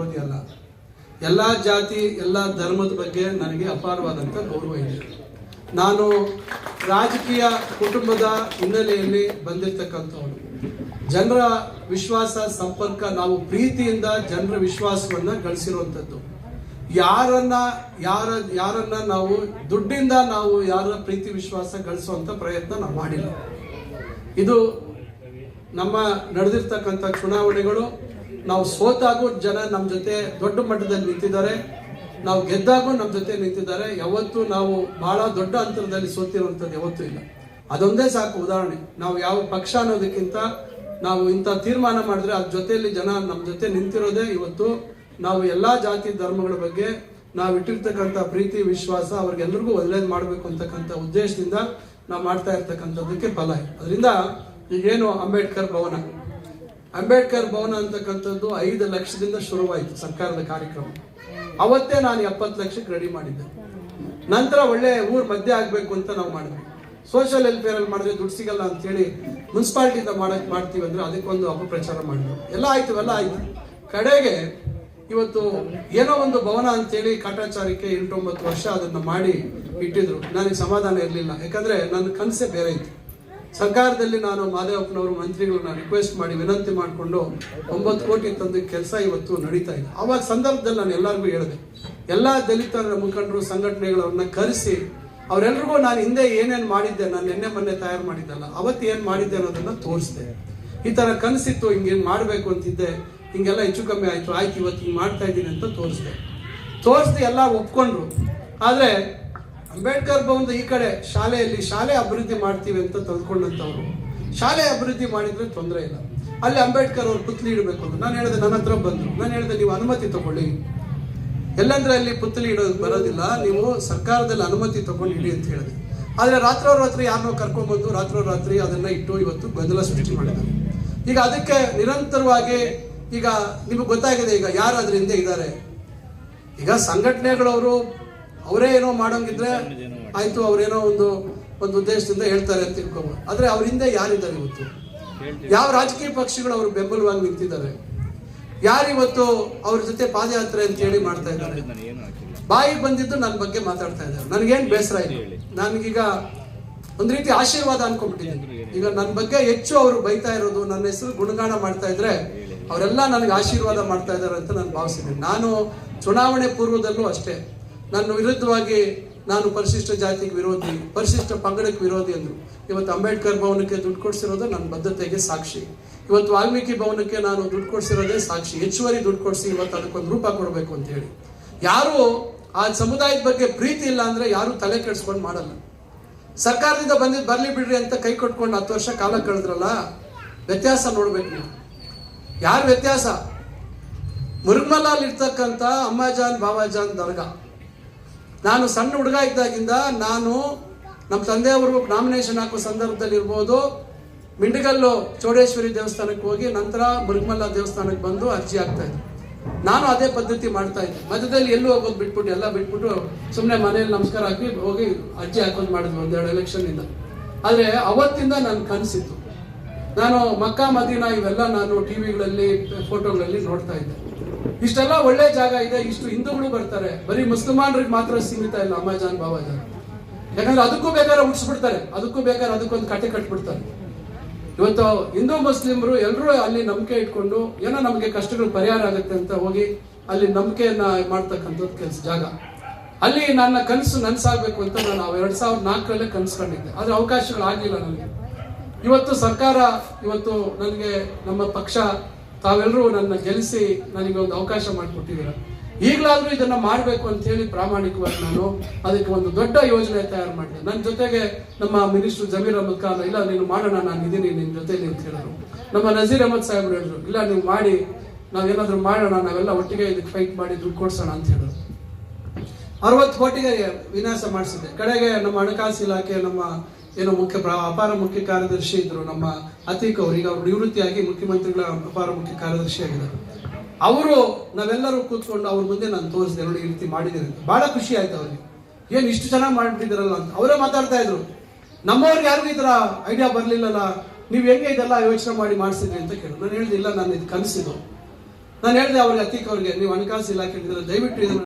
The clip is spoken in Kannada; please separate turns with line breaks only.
ವಿರೋಧಿ ಅಲ್ಲ. ಎಲ್ಲ ಜಾತಿ, ಎಲ್ಲ ಧರ್ಮದ ಬಗ್ಗೆ ನನಗೆ ಅಪಾರವಾದಂಥ ಗೌರವ ಇದೆ. ನಾನು ರಾಜಕೀಯ ಕುಟುಂಬದ ಹಿನ್ನೆಲೆಯಲ್ಲಿ ಬಂದಿರತಕ್ಕಂಥವನು. ಜನರ ವಿಶ್ವಾಸ, ಸಂಪರ್ಕ, ನಾವು ಪ್ರೀತಿಯಿಂದ ಜನರ ವಿಶ್ವಾಸವನ್ನು ಗಳಿಸಿರುವಂಥದ್ದು. ಯಾರನ್ನ, ಯಾರ, ಯಾರನ್ನ ನಾವು, ದುಡ್ಡಿಂದ ನಾವು ಯಾರ ಪ್ರೀತಿ, ವಿಶ್ವಾಸ ಗಳಿಸುವಂತ ಪ್ರಯತ್ನ ನಾವು ಮಾಡಿಲ್ಲ. ಇದು ನಮ್ಮ ನಡೆದಿರ್ತಕ್ಕಂಥ ಚುನಾವಣೆಗಳು ನಾವು ಸೋತಾಗೂ ಜನ ನಮ್ಮ ಜೊತೆ ದೊಡ್ಡ ಮಟ್ಟದಲ್ಲಿ ನಿಂತಿದ್ದಾರೆ. ನಾವು ಗೆದ್ದಾಗೂ ನಮ್ಮ ಜೊತೆ ನಿಂತಿದ್ದಾರೆ. ಯಾವತ್ತೂ ನಾವು ಬಹಳ ದೊಡ್ಡ ಅಂತರದಲ್ಲಿ ಸೋತಿರುವಂಥದ್ದು ಯಾವತ್ತೂ ಇಲ್ಲ. ಅದೊಂದೇ ಸಾಕು ಉದಾಹರಣೆ. ನಾವು ಯಾವ ಪಕ್ಷ ಅನ್ನೋದಕ್ಕಿಂತ ನಾವು ಇಂಥ ತೀರ್ಮಾನ ಮಾಡಿದ್ರೆ ಅದ್ರ ಜೊತೆಯಲ್ಲಿ ಜನ ನಮ್ಮ ಜೊತೆ ನಿಂತಿರೋದೇ ಇವತ್ತು. ನಾವು ಎಲ್ಲಾ ಜಾತಿ ಧರ್ಮಗಳ ಬಗ್ಗೆ ನಾವು ಇಟ್ಟಿರ್ತಕ್ಕಂಥ ಪ್ರೀತಿ, ವಿಶ್ವಾಸ ಅವ್ರಿಗೆಲ್ಲರಿಗೂ ಒಳ್ಳೇದು ಮಾಡಬೇಕು ಅಂತಕ್ಕಂಥ ಉದ್ದೇಶದಿಂದ ನಾವು ಮಾಡ್ತಾ ಇರ್ತಕ್ಕಂಥದ್ದಕ್ಕೆ ಫಲ ಅದರಿಂದ ಈಗೇನು ಅಂಬೇಡ್ಕರ್ ಭವನ. ಅಂಬೇಡ್ಕರ್ ಭವನ ಅಂತಕ್ಕಂಥದ್ದು ಐದು ಲಕ್ಷದಿಂದ ಶುರುವಾಯಿತು ಸರ್ಕಾರದ ಕಾರ್ಯಕ್ರಮ. ಅವತ್ತೇ ನಾನು ಎಪ್ಪತ್ತು ಲಕ್ಷಕ್ಕೆ ರೆಡಿ ಮಾಡಿದ್ದೆ. ನಂತರ ಒಳ್ಳೆ ಊರ್ ಮಧ್ಯೆ ಆಗಬೇಕು ಅಂತ ನಾವು ಮಾಡಿದ್ವಿ. ಸೋಷಿಯಲ್ ವೆಲ್ಫೇರ್ ಅಲ್ಲಿ ಮಾಡಿದ್ರೆ ದುಡ್ಡು ಸಿಗಲ್ಲ ಅಂತ ಹೇಳಿ ಮುನ್ಸಿಪಾಲ್ಟಿಯಿಂದ ಮಾಡಕ್ ಮಾಡ್ತೀವಿ ಅಂದ್ರೆ ಅದಕ್ಕೊಂದು ಅಪಪ್ರಚಾರ ಮಾಡಿದ್ರು. ಎಲ್ಲ ಆಯ್ತು ಎಲ್ಲ ಆಯ್ತು. ಕಡೆಗೆ ಇವತ್ತು ಏನೋ ಒಂದು ಭವನ ಅಂತೇಳಿ ಕಾಟಾಚಾರಕ್ಕೆ ಎಂಟೊಂಬತ್ತು ವರ್ಷ ಅದನ್ನ ಮಾಡಿ ಇಟ್ಟಿದ್ರು. ನನಗೆ ಸಮಾಧಾನ ಇರಲಿಲ್ಲ. ಯಾಕಂದ್ರೆ ನನ್ನ ಕನಸೇ ಬೇರೆ ಇತ್ತು. ಸರ್ಕಾರದಲ್ಲಿ ನಾನು ಮಾದೇವಪ್ಪನವರು ಮಂತ್ರಿಗಳನ್ನ ರಿಕ್ವೆಸ್ಟ್ ಮಾಡಿ ವಿನಂತಿ ಮಾಡಿಕೊಂಡು ಒಂಬತ್ತು ಕೋಟಿ ತಂದ ಕೆಲಸ ಇವತ್ತು ನಡೀತಾ ಇದೆ. ಅವಾಗ ಸಂದರ್ಭದಲ್ಲಿ ನಾನು ಎಲ್ಲರಿಗೂ ಹೇಳಿದೆ, ಎಲ್ಲ ದಲಿತರ ಮುಖಂಡರು, ಸಂಘಟನೆಗಳವ್ರನ್ನ ಕರೆಸಿ, ಅವರೆಲ್ರಿಗೂ ನಾನು ಹಿಂದೆ ಏನೇನು ಮಾಡಿದ್ದೆ, ನಾನು ನಿನ್ನೆ ಮೊನ್ನೆ ತಯಾರು ಮಾಡಿದ್ದಲ್ಲ, ಅವತ್ತು ಏನು ಮಾಡಿದ್ದೆ ಅನ್ನೋದನ್ನ ತೋರಿಸಿದೆ. ಈ ಥರ ಕನಸಿತ್ತು, ಹಿಂಗೇನು ಮಾಡಬೇಕು ಅಂತಿದ್ದೆ, ಹಿಂಗೆಲ್ಲ ಹೆಚ್ಚು ಕಮ್ಮಿ ಆಯ್ತು ಆಯ್ತು, ಇವತ್ತು ಹಿಂಗೆ ಮಾಡ್ತಾ ಇದ್ದೀನಿ ಅಂತ ತೋರಿಸಿದೆ. ತೋರಿಸ್ದೆ ಎಲ್ಲ ಒಪ್ಕೊಂಡ್ರು. ಆದ್ರೆ ಅಂಬೇಡ್ಕರ್ ಭವನದ ಈ ಕಡೆ ಶಾಲೆಯಲ್ಲಿ ಶಾಲೆ ಅಭಿವೃದ್ಧಿ ಮಾಡ್ತೀವಿ ಅಂತ ತಂದ್ಕೊಂಡಂತವ್ರು ಶಾಲೆ ಅಭಿವೃದ್ಧಿ ಮಾಡಿದ್ರೆ ತೊಂದರೆ ಇಲ್ಲ. ಅಲ್ಲಿ ಅಂಬೇಡ್ಕರ್ ಅವ್ರು ಪುತ್ಲಿ ಇಡಬೇಕು ಅಂತ. ನಾನು ಹೇಳಿದೆ ನನ್ನ ಹತ್ರ ಬಂದರು. ನಾನು ಹೇಳಿದೆ ನೀವು ಅನುಮತಿ ತಗೊಳ್ಳಿ. ಎಲ್ಲಂದ್ರೆ ಅಲ್ಲಿ ಪುತ್ಲಿ ಇಡೋದು ಬರೋದಿಲ್ಲ. ನೀವು ಸರ್ಕಾರದಲ್ಲಿ ಅನುಮತಿ ತಗೊಂಡು ಇಡಿ ಅಂತ ಹೇಳಿದೆ. ಆದರೆ ರಾತ್ರೋರಾತ್ರಿ ಯಾರನ್ನೋ ಕರ್ಕೊಂಡ್ಬಂದು ರಾತ್ರೋರಾತ್ರಿ ಅದನ್ನ ಇಟ್ಟು ಇವತ್ತು ಗೊಂದಲ ಸೃಷ್ಟಿ ಮಾಡಿದ್ದಾರೆ. ಈಗ ಅದಕ್ಕೆ ನಿರಂತರವಾಗಿ ಈಗ ನಿಮಗೆ ಗೊತ್ತಾಗಿದೆ ಈಗ ಯಾರು ಅದರಿಂದ ಇದ್ದಾರೆ ಈಗ ಸಂಘಟನೆಗಳವರು ಅವರೇ ಏನೋ ಮಾಡೋಂಗಿದ್ರೆ ಆಯ್ತು, ಅವ್ರೇನೋ ಒಂದು ಒಂದು ಉದ್ದೇಶದಿಂದ ಹೇಳ್ತಾರೆ ಅಂತ ತಿಳ್ಕೊಬೋದು. ಆದ್ರೆ ಅವ್ರ ಹಿಂದೆ ಯಾರಿದ್ದಾರೆ ಇವತ್ತು? ಯಾವ ರಾಜಕೀಯ ಪಕ್ಷಗಳು ಅವರು ಬೆಂಬಲವಾಗಿ ನಿಂತಿದ್ದಾರೆ? ಯಾರಿವತ್ತು ಅವ್ರ ಜೊತೆ ಪಾದಯಾತ್ರೆ ಅಂತ ಹೇಳಿ ಮಾಡ್ತಾ ಇದ್ದಾರೆ? ಬಾಯಿ ಬಂದಿದ್ದು ನನ್ನ ಬಗ್ಗೆ ಮಾತಾಡ್ತಾ ಇದ್ದಾರೆ. ನನಗೇನು ಬೇಸರ ಇದೆ ನನಗೀಗ ಒಂದ್ ರೀತಿ ಆಶೀರ್ವಾದ ಅನ್ಕೊಂಡ್ಬಿಟ್ಟಿದ್ದೀನಿ. ಈಗ ನನ್ನ ಬಗ್ಗೆ ಹೆಚ್ಚು ಅವರು ಬೈತಾ ಇರೋದು, ನನ್ನ ಹೆಸರು ಗುಣಗಾನ ಮಾಡ್ತಾ ಇದ್ರೆ ಅವರೆಲ್ಲ ನನಗೆ ಆಶೀರ್ವಾದ ಮಾಡ್ತಾ ಇದ್ದಾರೆ ಅಂತ ನಾನು ಭಾವಿಸಿದ್ದೀನಿ. ನಾನು ಚುನಾವಣೆ ಪೂರ್ವದಲ್ಲೂ ಅಷ್ಟೇ. ನನ್ನ ವಿರುದ್ಧವಾಗಿ ನಾನು ಪರಿಶಿಷ್ಟ ಜಾತಿಗೆ ವಿರೋಧಿ, ಪರಿಶಿಷ್ಟ ಪಂಗಡಕ್ಕೆ ವಿರೋಧಿ ಅಂದರು. ಇವತ್ತು ಅಂಬೇಡ್ಕರ್ ಭವನಕ್ಕೆ ದುಡ್ಡು ಕೊಡಿಸಿರೋದು ನನ್ನ ಬದ್ಧತೆಗೆ ಸಾಕ್ಷಿ. ಇವತ್ತು ವಾಲ್ಮೀಕಿ ಭವನಕ್ಕೆ ನಾನು ದುಡ್ಡು ಕೊಡಿಸಿರೋದೇ ಸಾಕ್ಷಿ. ಹೆಚ್ಚುವರಿ ದುಡ್ಡು ಕೊಡಿಸಿ ಇವತ್ತು ಅದಕ್ಕೊಂದು ರೂಪ ಕೊಡಬೇಕು ಅಂತ ಹೇಳಿ. ಯಾರು ಆ ಸಮುದಾಯದ ಬಗ್ಗೆ ಪ್ರೀತಿ ಇಲ್ಲ ಅಂದರೆ ಯಾರು ತಲೆ ಕೆಡಿಸ್ಕೊಂಡು ಮಾಡಲ್ಲ. ಸರ್ಕಾರದಿಂದ ಬಂದಿದ್ದು ಬರಲಿ ಬಿಡ್ರಿ ಅಂತ ಕೈ ಕೊಟ್ಕೊಂಡು ಹತ್ತು ವರ್ಷ ಕಾಲ ಕಳೆದ್ರಲ್ಲ, ವ್ಯತ್ಯಾಸ ನೋಡ್ಬೇಕು ನೀವು. ಯಾರು ವ್ಯತ್ಯಾಸ? ಮುರುಗ್ಮಲಾಲ್ ಇರ್ತಕ್ಕಂಥ ಅಮ್ಮಾಜಾನ್, ಬಾಬಾಜಾನ್ ದರ್ಗಾ. ನಾನು ಸಣ್ಣ ಹುಡುಗ ಇದ್ದಾಗಿಂದ ನಾನು ನಮ್ಮ ತಂದೆಯವರು ನಾಮಿನೇಷನ್ ಹಾಕೋ ಸಂದರ್ಭದಲ್ಲಿ ಇರ್ಬೋದು ಮಿಂಡಗಲ್ಲು ಚೌಡೇಶ್ವರಿ ದೇವಸ್ಥಾನಕ್ಕೆ ಹೋಗಿ ನಂತರ ಮುರುಗ್ಮಲ್ಲ ದೇವಸ್ಥಾನಕ್ಕೆ ಬಂದು ಅರ್ಜಿ ಹಾಕ್ತಾ ಇದ್ದೆ. ನಾನು ಅದೇ ಪದ್ಧತಿ ಮಾಡ್ತಾ ಇದ್ದೆ. ಮಧ್ಯದಲ್ಲಿ ಎಲ್ಲೂ ಹೋಗೋದು ಬಿಟ್ಬಿಟ್ಟು, ಎಲ್ಲ ಬಿಟ್ಬಿಟ್ಟು ಸುಮ್ಮನೆ ಮನೆಯಲ್ಲಿ ನಮಸ್ಕಾರ ಹಾಕಿ ಹೋಗಿ ಅರ್ಜಿ ಹಾಕೊಂಡು ಮಾಡಿದ್ವಿ ಒಂದೆರಡು ಎಲೆಕ್ಷನ್ ಆದರೆ ಅವತ್ತಿಂದ ನನ್ನ ಕನಸಿತ್ತು. ನಾನು ಮಕ್ಕಾ ಮದೀನಾ ಇವೆಲ್ಲ ನಾನು ಟಿವಿಗಳಲ್ಲಿ ಫೋಟೋಗಳಲ್ಲಿ ನೋಡ್ತಾ ಇದ್ದೆ. ಇಷ್ಟೆಲ್ಲ ಒಳ್ಳೆ ಜಾಗ ಇದೆ, ಇಷ್ಟು ಹಿಂದೂಗಳು ಬರ್ತಾರೆ. ಬರೀ ಮುಸಲ್ಮಾನರಿಗೆ ಮಾತ್ರ ಸೀಮಿತ ಇಲ್ಲ, ಅಮ್ಮಾಜಾನ್, ಬಾಬಾಜಾನ್. ಯಾಕಂದ್ರೆ ಅದಕ್ಕೂ ಬೇಕಾದ್ರೆ ಉಡ್ಸ್ಬಿಡ್ತಾರೆ. ಅದಕ್ಕೂ ಬೇಕಾದ್ರೆ ಅದಕ್ಕೊಂದು ಕಟ್ಟೆ ಕಟ್ಬಿಡ್ತಾರೆ. ಇವತ್ತು ಹಿಂದೂ ಮುಸ್ಲಿಮರು ಎಲ್ಲರೂ ಅಲ್ಲಿ ನಂಬಿಕೆ ಇಟ್ಕೊಂಡು ಏನೋ ನಮಗೆ ಕಷ್ಟಗಳು ಪರಿಹಾರ ಆಗುತ್ತೆ ಅಂತ ಹೋಗಿ ಅಲ್ಲಿ ನಂಬಿಕೆಯನ್ನ ಮಾಡ್ತಕ್ಕಂಥದ್ದು ಕೆಲಸ ಜಾಗ. ಅಲ್ಲಿ ನನ್ನ ಕನಸು ನನ್ಸಾಗ್ಬೇಕು ಅಂತ ನಾನು ಎರಡ್ ಸಾವಿರದ ನಾಲ್ಕರಲ್ಲೇ ಕನ್ಸ್ಕೊಂಡಿದ್ದೆ. ಆದ್ರೆ ಅವಕಾಶಗಳು ಆಗಲಿಲ್ಲ ನನಗೆ. ಇವತ್ತು ಸರ್ಕಾರ, ಇವತ್ತು ನನಗೆ ನಮ್ಮ ಪಕ್ಷ ತಾವೆಲ್ಲರೂ ನನ್ನ ಗೆಲ್ಲಿಸಿ ನನಗೆ ಒಂದು ಅವಕಾಶ ಮಾಡಿಕೊಟ್ಟಿದ್ದೀರ. ಈಗಲಾದ್ರೂ ಇದನ್ನ ಮಾಡಬೇಕು ಅಂತ ಹೇಳಿ ಪ್ರಾಮಾಣಿಕವಾಗಿ ನಾನು ಅದಕ್ಕೆ ಒಂದು ದೊಡ್ಡ ಯೋಜನೆ ತಯಾರು ಮಾಡಿದೆ. ನನ್ನ ಜೊತೆಗೆ ನಮ್ಮ ಮಿನಿಸ್ಟರ್ ಜಮೀರ್ ಅಹಮದ್ ಖಾನ್, ಇಲ್ಲ, ನೀನು ಮಾಡೋಣ, ನಾನು ಇದ್ದೀನಿ ನಿನ್ನ ಜೊತೆಲಿ ಅಂತ ಹೇಳಿದ್ರು. ನಮ್ಮ ನಜೀರ್ ಅಹಮದ್ ಸಾಹೇಬ್ರು ಹೇಳಿದ್ರು, ಇಲ್ಲ ನೀವು ಮಾಡಿ, ನಾವೇನಾದ್ರೂ ಮಾಡೋಣ, ನಾವೆಲ್ಲ ಒಟ್ಟಿಗೆ ಇದಕ್ಕೆ ಫೈಟ್ ಮಾಡಿ ದುಡ್ಡು ಕೊಡ್ಸೋಣ ಅಂತ ಹೇಳಿದ್ರು. ಅರವತ್ತು ಕೋಟಿಗೆ ವಿನಾಶ ಮಾಡಿಸಿದೆ. ಕಡೆಗೆ ನಮ್ಮ ಹಣಕಾಸು ಇಲಾಖೆ, ನಮ್ಮ ಏನು ಮುಖ್ಯ ಪ್ರ- ಅಪಾರ ಮುಖ್ಯ ಕಾರ್ಯದರ್ಶಿ ಇದ್ರು ನಮ್ಮ ಅತೀಕ್ ಅವರು. ಈಗ ಅವರು ನಿವೃತ್ತಿಯಾಗಿ ಮುಖ್ಯಮಂತ್ರಿಗಳ ಅಪಾರ ಮುಖ್ಯ ಕಾರ್ಯದರ್ಶಿ ಆಗಿದ್ದಾರೆ. ಅವರು ನಾವೆಲ್ಲರೂ ಕೂತ್ಕೊಂಡು ಅವ್ರ ಮುಂದೆ ನಾನು ತೋರಿಸಿದೆ ನೋಡಿ ಈ ರೀತಿ ಮಾಡಿದ್ದೀನಿ ಬಹಳ ಖುಷಿ ಆಯ್ತು ಅವ್ರಿಗೆ. ಏನು ಇಷ್ಟು ಚೆನ್ನಾಗಿ ಮಾಡಿಬಿಟ್ಟಿದ್ದೀರಲ್ಲ ಅಂತ. ಅವರೇ ಮಾತಾಡ್ತಾ ಇದ್ರು. ನಮ್ಮವ್ರಿಗೆ ಯಾರಿಗೂ ಈ ತರ ಐಡಿಯಾ ಬರ್ಲಿಲ್ಲಲ್ಲ. ನೀವು ಹೆಂಗೆ ಇದೆಲ್ಲ ಯೋಚನೆ ಮಾಡಿ ಮಾಡಿಸಿದ್ರಿ ಅಂತ ಕೇಳು ನಾನು ಹೇಳಿದೆ, ಇಲ್ಲ, ನಾನು ಇದು ಕನಸಿದ್ದು ನಾನು ಹೇಳಿದೆ ಅವ್ರಿಗೆ, ಅತೀಕ್ ಅವ್ರಿಗೆ, ನೀವು ಹಣಕಾಸು ಇಲಾಖೆ ದಯವಿಟ್ಟು ಇದನ್ನು